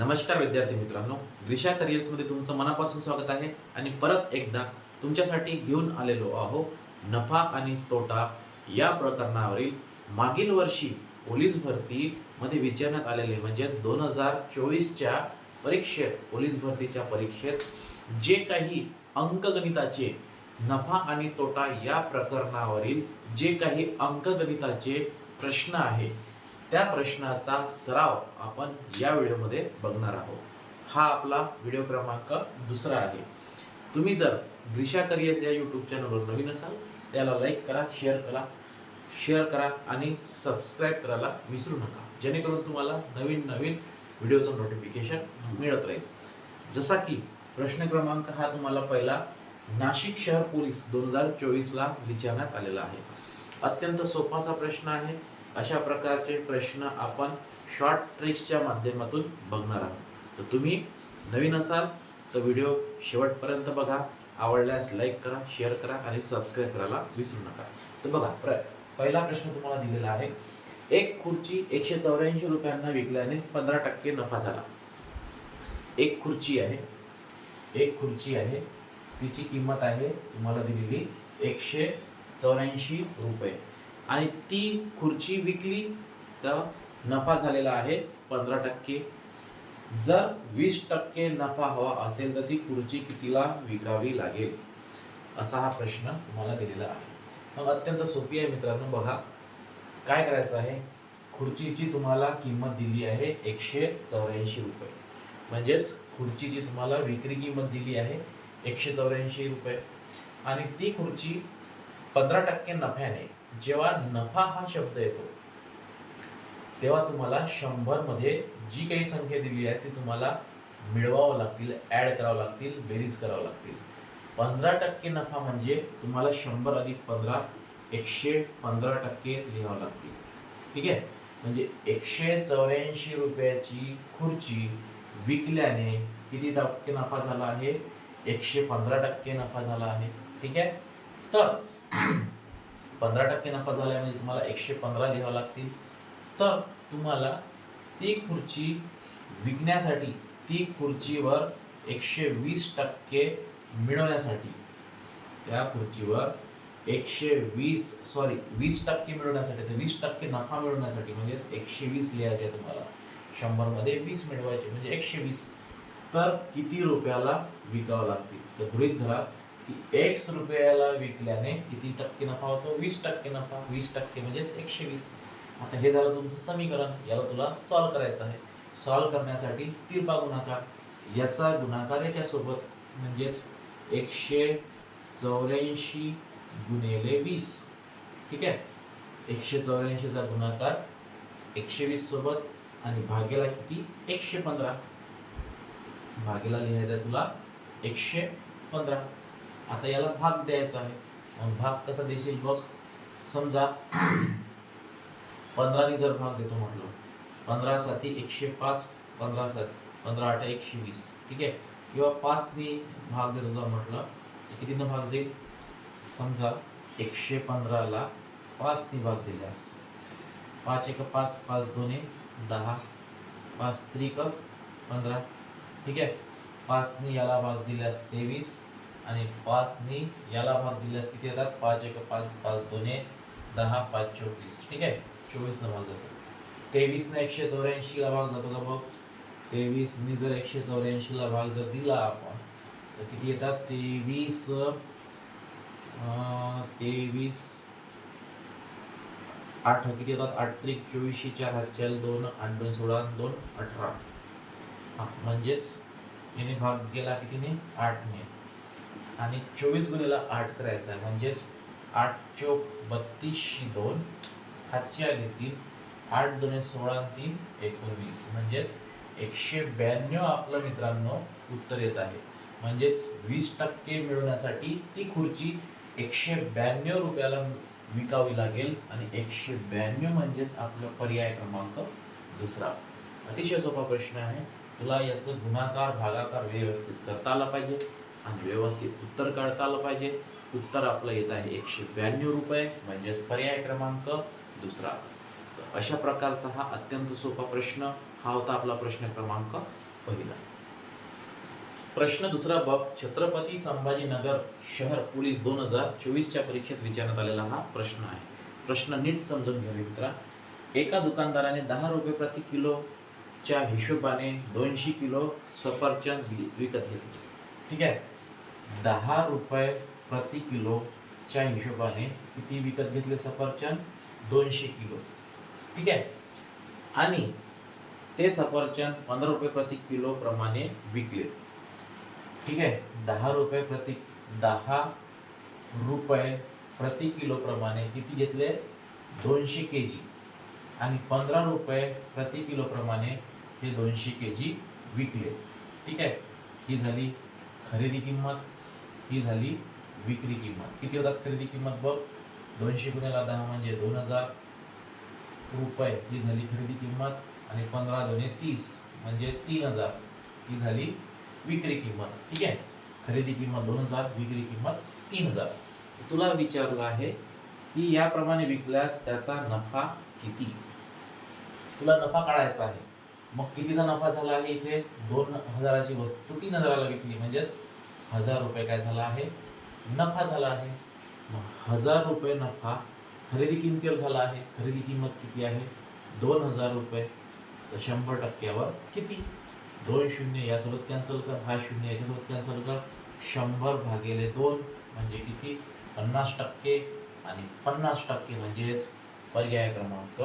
नमस्कार विद्यार्थी मित्रांनो ग्रिशा करिअर्समध्ये तुमचं मनापासून स्वागत आहे आणि परत एकदा तुमच्यासाठी घेऊन आलेलो आहो नफा आणि तोटा या प्रकरणावरील मागील वर्षी पोलीस भरतीमध्ये विचारण्यात आलेले म्हणजे दोन हजार चोवीसच्या परीक्षेत पोलीस भरतीच्या परीक्षेत जे काही अंकगणिताचे नफा आणि तोटा या प्रकरणावरील जे काही अंकगणिताचे प्रश्न आहे त्या प्रश्नाचा सराव आपण या व्हिडिओमध्ये बघणार आहोत. हा आपला व्हिडिओ क्रमांक दुसरा आहे. तुम्ही जर दिशा करिअर्स या यूट्यूब चॅनलवर नवीन असाल त्याला लाईक करा शेअर करा शेअर करा आणि सबस्क्राईब करायला विसरू नका. जेणेकरून तुम्हाला नवीन नवीन व्हिडिओचं नोटिफिकेशन मिळत राहील. जसा की प्रश्न क्रमांक हा तुम्हाला पहिला नाशिक शहर पोलीस दोन हजार चोवीसला विचारण्यात आलेला आहे. अत्यंत सोपाचा प्रश्न आहे. अशा प्रकारचे प्रश्न आपण शॉर्ट ट्रिक्सच्या माध्यमातून बघणार आहोत. तर तुम्ही नवीन असाल तर व्हिडिओ शेवटपर्यंत बघा. आवडल्यास लाईक करा शेअर करा आणि सबस्क्राईब करायला विसरू नका. तर बघा प्र पहिला प्रश्न तुम्हाला दिलेला आहे. एक खुर्ची एकशे चौऱ्याऐंशी रुपयांना विकल्याने पंधरा टक्के नफा झाला. एक खुर्ची आहे. एक खुर्ची आहे. तिची किंमत आहे तुम्हाला दिलेली एकशे चौऱ्याऐंशी रुपये. आणि ती खुर्ची विकली तर नफा झालेला आहे पंधरा टक्के. जर वीस टक्के नफा हवा असेल तर ती खुर्ची कितीला विकावी लागेल? असा हा प्रश्न तुम्हाला दिलेला आहे. मग अत्यंत सोपी आहे मित्रांनो बघा. काय करायचं आहे? खुर्चीची तुम्हाला किंमत दिली आहे एकशे चौऱ्याऐंशी रुपये. म्हणजेच खुर्चीची तुम्हाला विक्री किंमत दिली आहे एकशे चौऱ्याऐंशी रुपये. आणि ती खुर्ची पंधरा टक्के नफ्याने जेव्हा नफा हा शब्द येतो तेव्हा तुम्हाला शंभरमध्ये जी काही संख्या दिली आहे ती तुम्हाला मिळवावं लागतील ऍड करावं लागतील बेरीज करावं लागतील. पंधरा टक्के नफा म्हणजे तुम्हाला शंभर अधिक पंधरा एकशे पंधरा टक्के लिहावं लागतील. ठीक आहे? म्हणजे एकशे चौऱ्याऐंशी रुपयाची खुर्ची विकल्याने किती टक्के नफा झाला आहे? एकशे पंधरा टक्के नफा झाला आहे. ठीक आहे? तर पंधरा टक्के नफा झाला म्हणजे तुम्हाला एकशे पंधरा लिहावं लागतील. तर तुम्हाला ती खुर्ची विकण्यासाठी ती खुर्चीवर एकशे वीस टक्के मिळवण्यासाठी त्या खुर्चीवर एकशे वीस सॉरी वीस टक्के मिळवण्यासाठी तर वीस टक्के नफा मिळवण्यासाठी म्हणजेच एकशे वीस लिहायचे तुम्हाला. शंभरमध्ये वीस मिळवायचे म्हणजे एकशे वीस. तर किती रुपयाला विकावं लागतील? तर गृहित धरा की एक्स रुपयाला विकल्याने किती टक्के नफा होतो? वीस टक्के नफा. वीस टक्के म्हणजेच एकशे वीस. आता हे झालं तुमचं समीकरण. याला तुला सॉल्व करायचं आहे. सॉल्व करण्यासाठी तिरपा गुणाकार. याचा गुणाकार याच्यासोबत म्हणजेच एकशे चौऱ्याऐंशी गुणिले वीस. ठीक आहे? एकशे चौऱ्याऐंशीचा गुणाकार एकशे वीस सोबत आणि भागेला किती? एकशे पंधरा. भागेला लिहायचं आहे तुला एकशे पंधरा. आता याला भाग द्यायचा आहे. मग भाग कसा देशील बघ. समजा पंधरानी जर भाग देतो म्हटलं पंधरा साती एकशे पाच पंधरा सात पंधरा आठ एकशे वीस. ठीक आहे? किंवा पाचनी भाग देतो जर म्हटलं तर कितीनं भाग देईल? समजा एकशे पंधराला पाचनी भाग दिल्यास. पाच एक पाच पाच दोन्ही दहा. पाच त्रिक पंधरा. ठीक आहे? पाचनी याला भाग दिल्यास तेवीस. आणि पाचनी याला भाग दिल्यास किती येतात? पाच एक पाच पाच दोन्ही दहा पाच चोवीस. ठीक आहे? चोवीसनं भाग जातो. तेवीसनं एकशे चौऱ्याऐंशीला भाग जातो का बघ तेवीसनी जर एकशे चौऱ्याऐंशीला भाग जर दिला आपण तर किती येतात? तेवीस तेवीस आठ. किती येतात? आठ त्रिक चोवीसशे चार हजार दोन आठ दोन सोळा दोन अठरा. हां म्हणजेच याने भाग गेला कितीने? आठने आणि चोवीस गुणीला आठ करायचा आहे. म्हणजेच आठ चोक बत्तीसशी दोन हातची आली तीन आठ दोन सोळा तीन एकोणवीस. म्हणजेच एकशे ब्याण्णव आपलं मित्रांनो उत्तर येत आहे. म्हणजेच वीस टक्के मिळवण्यासाठी ती खुर्ची एकशे ब्याण्णव रुपयाला विकावी लागेल आणि एकशे ब्याण्णव म्हणजेच आपलं पर्याय क्रमांक दुसरा. अतिशय सोपा प्रश्न आहे. तुला याचं गुणाकार भागाकार व्यवस्थित करता आला पाहिजे. आणि व्यवस्थित उत्तर काढता आलं पाहिजे. उत्तर आपलं येत आहे एकशे ब्याण्णव रुपये म्हणजेच पर्याय क्रमांक दुसरा. तर अशा प्रकारचा हा अत्यंत सोपा प्रश्न हा होता आपला प्रश्न क्रमांक पहिला. प्रश्न दुसरा बघ छत्रपती संभाजीनगर शहर पोलीस दोन हजार चोवीसच्या परीक्षेत विचारण्यात आलेला हा प्रश्न आहे. प्रश्न नीट समजून घ्या मित्रा. एका दुकानदाराने दहा रुपये प्रति किलोच्या हिशोबाने दोनशे किलो सफरचंद विकत घेतले. ठीक आहे? दहा रुपये प्रति किलोच्या हिशोबाने किती विकत घेतले सफरचंद? दोनशे किलो. ठीक आहे? आणि ते सफरचंद पंधरा रुपये प्रति किलो प्रमाणे विकले. ठीक आहे? दहा रुपये प्रति दहा रुपये प्रति किलो प्रमाणे किती घेतले? दोनशे के जी आणि पंधरा रुपये प्रति किलो प्रमाणे हे दोनशे के जी विकले. ठीक आहे? ही झाली खरेदी किंमत. ही झाली विक्री किंमत. किती होतात खरेदी किंमत बघ? दोनशे गुन्ह्याला दहा म्हणजे दोन हजार रुपये ही झाली खरेदी किंमत आणि पंधरा दोन्ही तीस म्हणजे तीन हजार ही झाली विक्री किंमत. ठीक आहे? खरेदी किंमत दोन हजार विक्री किंमत तीन हजार. तुला विचारलं आहे की याप्रमाणे विकल्यास त्याचा नफा किती? तुला नफा काढायचा आहे. मग कितीचा नफा झाला आहे इथे? दोन हजाराची वस्तू तीन हजाराला विकली म्हणजेच हजार रुपये काय झाला आहे? नफा झाला आहे. मग हजार रुपये नफा खरेदी किमतीवर झाला आहे. खरेदी किंमत किती आहे? दोन हजार रुपये. तर शंभर टक्क्यावर किती? दोन शून्य यासोबत कॅन्सल कर. हा शून्य याच्यासोबत कॅन्सल कर. शंभर भागिले दोन म्हणजे किती? पन्नास टक्के आणि पन्नास टक्के म्हणजेच पर्याय क्रमांक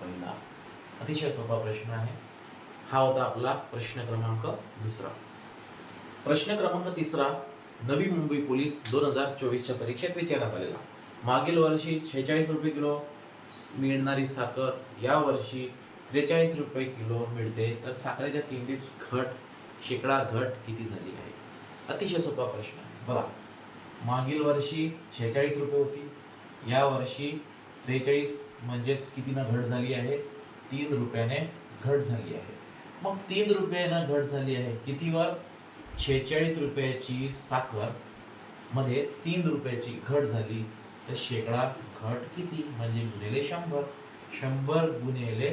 पहिला. अतिशय सोपा प्रश्न आहे. हा होता आपला प्रश्न क्रमांक दुसरा. प्रश्न क्रमांक तिसरा नवी मुंबई पोलीस दोन हजार चोवीसच्या परीक्षेत विचारण्यात आलेला. मागील वर्षी शेहेचाळीस रुपये किलो मिळणारी साखर या वर्षी त्रेचाळीस रुपये किलो मिळते. तर साखरेच्या किमतीत घट शेकडा घट किती झाली आहे? अतिशय सोपा प्रश्न आहे. बघा मागील वर्षी शेहेचाळीस रुपये होती या वर्षी त्रेचाळीस म्हणजेच कितीनं घट झाली आहे? तीन रुपयाने घट झाली आहे. मग तीन रुपयानं घट झाली आहे कितीवर? शेहेचाळीस रुपयाची साखरमध्ये तीन रुपयाची घट झाली. तर शेकडा घट किती? म्हणजे गुणिले शंभर. शंभर गुणिले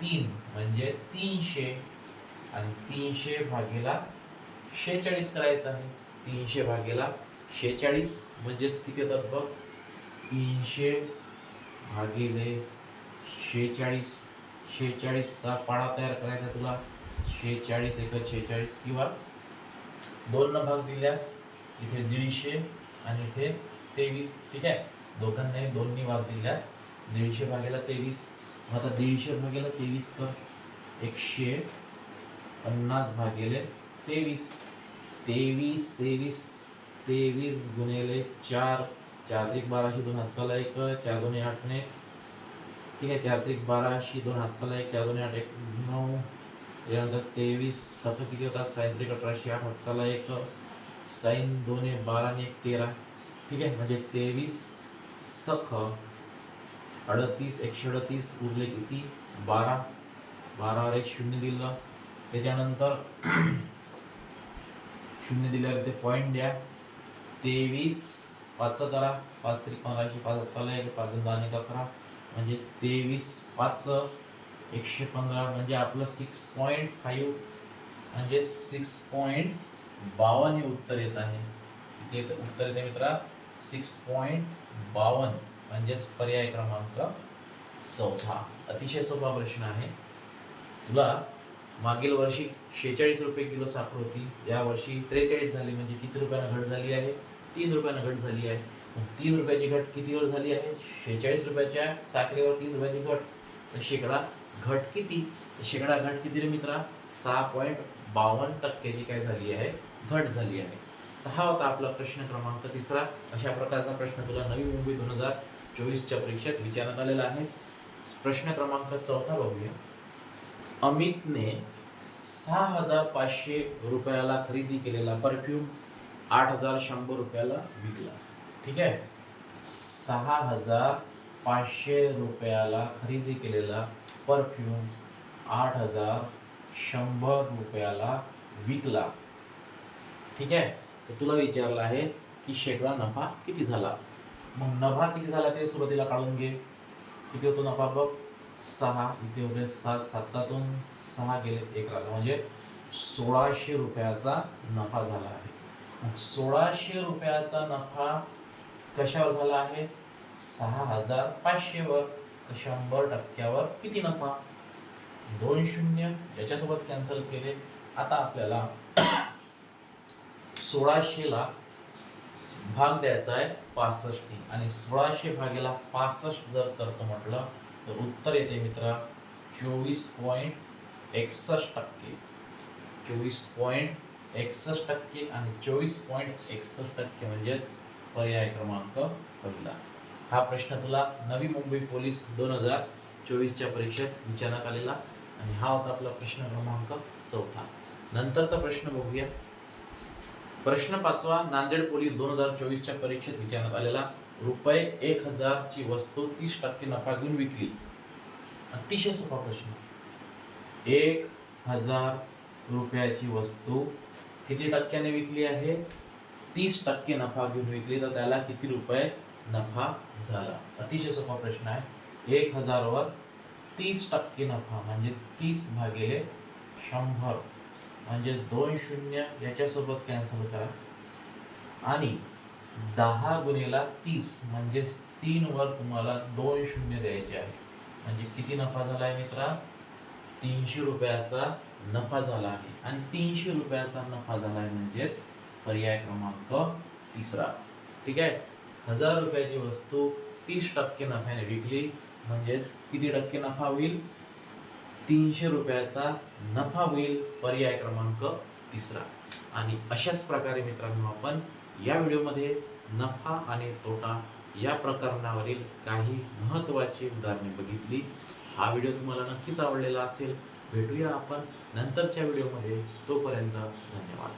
तीन म्हणजे तीनशे. आणि तीनशे भागेला शेहेचाळीस करायचं आहे. तीनशे भागेला शेहेचाळीस म्हणजेच किती येतात बघ? तीनशे भागेले शेहेचाळीस. शेहेचाळीसचा पाडा तयार करायचा तुला. शेहेचाळीस एक शेहेचाळीस किंवा दोन न भाग दिल्यास इथे दीडशे आणि इथे तेवीस ठीक आहे? दोघांनाही दोन्ही भाग दिल्यास दीडशे भागेला तेवीस. आता दीडशे भागेला तेवीस कर. एकशे पन्नास भागेले तेवीस. तेवीस तेवीस तेवीस गुणेले चार. चार त्रिक बाराशे दोन हातचाला एक चार दोन्ही आठने ठीक आहे? चार त्रिक बाराशे दोन हातचाला एक चार दोन्ही आठ एक नऊ. त्यानंतर तेवीस सतत किती होतात साईन त्रिक अठराशे आठ हातचाला एक साईन दोन एक बारा आणि एक तेरा. ठीक आहे म्हणजे तेवीस सख अडतीस एकशे अडतीस उरले किती बारा बारावर एक शून्य दिलं. त्याच्यानंतर शून्य दिल्यावर ते पॉईंट द्या. तेवीस पाच करा पाच त्रिक पंधराशे पाच चालू एक पाच दोन दहा एक अकरा म्हणजे तेवीस पाच एकशे पंधरा म्हणजे आपलं सिक्स पॉईंट फाईव्ह म्हणजे सिक्स पॉईंट बावन्न हे उत्तर येत आहे. ते उत्तर येते मित्रा सिक्स पॉईंट बावन्न म्हणजेच पर्याय क्रमांक चौथा. अतिशय सोपा प्रश्न आहे. तुला मागील वर्षी शेहेचाळीस रुपये किलो साखर होती. या वर्षी त्रेचाळीस झाली म्हणजे किती रुपयानं घट झाली आहे? तीन रुपयानं घट झाली आहे. तीन रुपयाची घट कितीवर झाली आहे? शेहेचाळीस रुपयाच्या साखरेवर तीन रुपयाची घट. तर शेकडा घट किती? शेकडा घट किती रे मित्रा? सहा पॉईंट बावन्न टक्क्याची काय झाली आहे घट झाली आहे. तर हा होता आपला प्रश्न क्रमांक तिसरा. अशा प्रकारचा प्रश्न तुला नवी मुंबई दोन हजार चोवीसच्या परीक्षेत विचारण्यात आलेला आहे. प्रश्न क्रमांक चौथा बघूया. अमितने सहा हजार पाचशे रुपयाला खरेदी केलेला परफ्यूम आठ हजार शंभर रुपयाला विकला. ठीक आहे? सहा हजार पाचशे रुपयाला खरेदी केलेला परफ्यूम आठ हजार शंभर रुपयाला विकला. ठीक आहे? तर तुला विचारलं आहे की शेकडा नफा किती झाला? मग नफा किती झाला ते सुरुवातीला काढून घे. किती होतो नफा बघ? सहा. इथे उरले सात. सातातून सहा गेले एक राहिलं म्हणजे सोळाशे रुपयाचा नफा झाला आहे. मग सोळाशे रुपयाचा नफा कशावर झाला आहे? सहा हजार पाचशेवर. तर शंभर टक्क्यावर किती नफा? दोन शून्य याच्यासोबत कॅन्सल केले. आता आपल्याला सोळाशेला भाग द्यायचा आहे पासष्टने. आणि सोळाशे भागेला पासष्ट जर करतो म्हटलं तर उत्तर येते मित्रा चोवीस पॉईंट एकसष्ट टक्के. चोवीस पॉईंट एकसष्ट टक्के आणि चोवीस पॉईंट एकसष्ट टक्के म्हणजेच पर्याय क्रमांक पहिला. हा प्रश्न तुला नवी मुंबई पोलीस दोन हजार चोवीसच्या परीक्षेत विचारण्यात आलेला आणि हा होता आपला प्रश्न क्रमांक चौथा. नंतरचा प्रश्न बघूया. प्रश्न पाचवा नांदेड पोलीस दोन हजार चोवीसच्या परीक्षेत विचारण्यात आलेला रुपये एक हजारची वस्तू तीस टक्के नफा घेऊन विकली. अतिशय सोपा प्रश्न. एक हजार रुपयाची वस्तू किती टक्क्याने विकली आहे? तीस टक्के नफा घेऊन विकली तर त्याला किती रुपये नफा झाला. अतिशय सोपा प्रश्न आहे. एक हजारवर तीस टक्के नफा म्हणजे तीस भागिले शंभर. म्हणजेच दोन शून्य याच्यासोबत कॅन्सल करा. आणि दहा गुणेला तीस म्हणजेच तीनवर तुम्हाला दोन शून्य द्यायचे आहे. म्हणजे किती नफा झाला आहे मित्रा? तीनशे रुपयाचा नफा झाला आहे. आणि तीनशे रुपयाचा नफा झाला आहे म्हणजेच पर्याय क्रमांक तिसरा. ठीक आहे? हजार रुपयाची वस्तू तीस टक्के नफ्याने विकली. म्हणजेच किती टक्के नफा होईल? तीनशे रुपयाचा नफा होईल पर्याय क्रमांक तिसरा. आणि अशाच प्रकारे मित्रांनो आपण या व्हिडिओमध्ये नफा आणि तोटा या प्रकरणावरील काही महत्त्वाची उदाहरणे बघितली. हा व्हिडिओ तुम्हाला नक्कीच आवडलेला असेल. भेटूया आपण नंतरच्या व्हिडिओमध्ये. तोपर्यंत धन्यवाद.